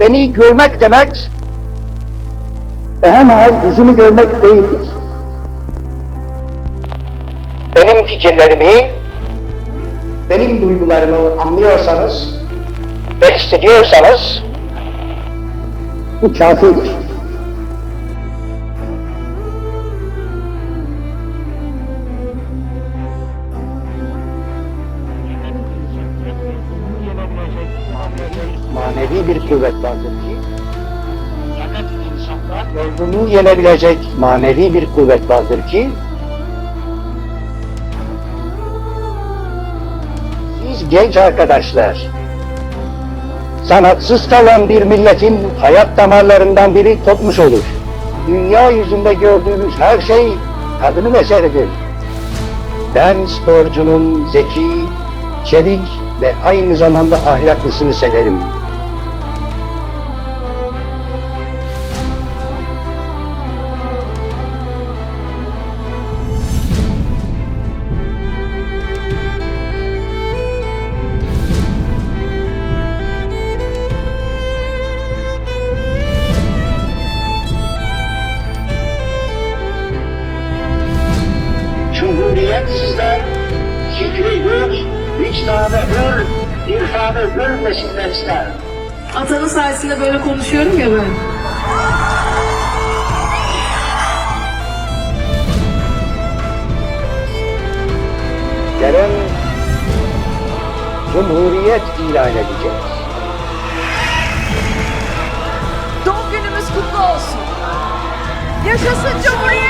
beni görmek demek, hemen yüzümü görmek değildir. Benim fikirlerimi, benim duygularımı anlıyorsanız ve hissediyorsanız, bu kafidir. Manevi bir kuvvet vardır ki fakat insanda yorgunluğu yenebilecek manevi bir kuvvet vardır ki siz genç arkadaşlar sanatsız kalan bir milletin hayat damarlarından biri kopmuş olur. Dünya yüzünde gördüğünüz her şey kadının eseridir. Ben sporcunun zeki, çelik ve aynı zamanda ahlaklısını severim. Cumhuriyet sizden fikri hür, vicdanı hür, irfanı hür mesinler ister. Atanın sayesinde böyle konuşuyorum ya ben. Yarın Cumhuriyet ilan edeceğiz. Doğum günümüz kutlu olsun. Yaşasın Cumhuriyet!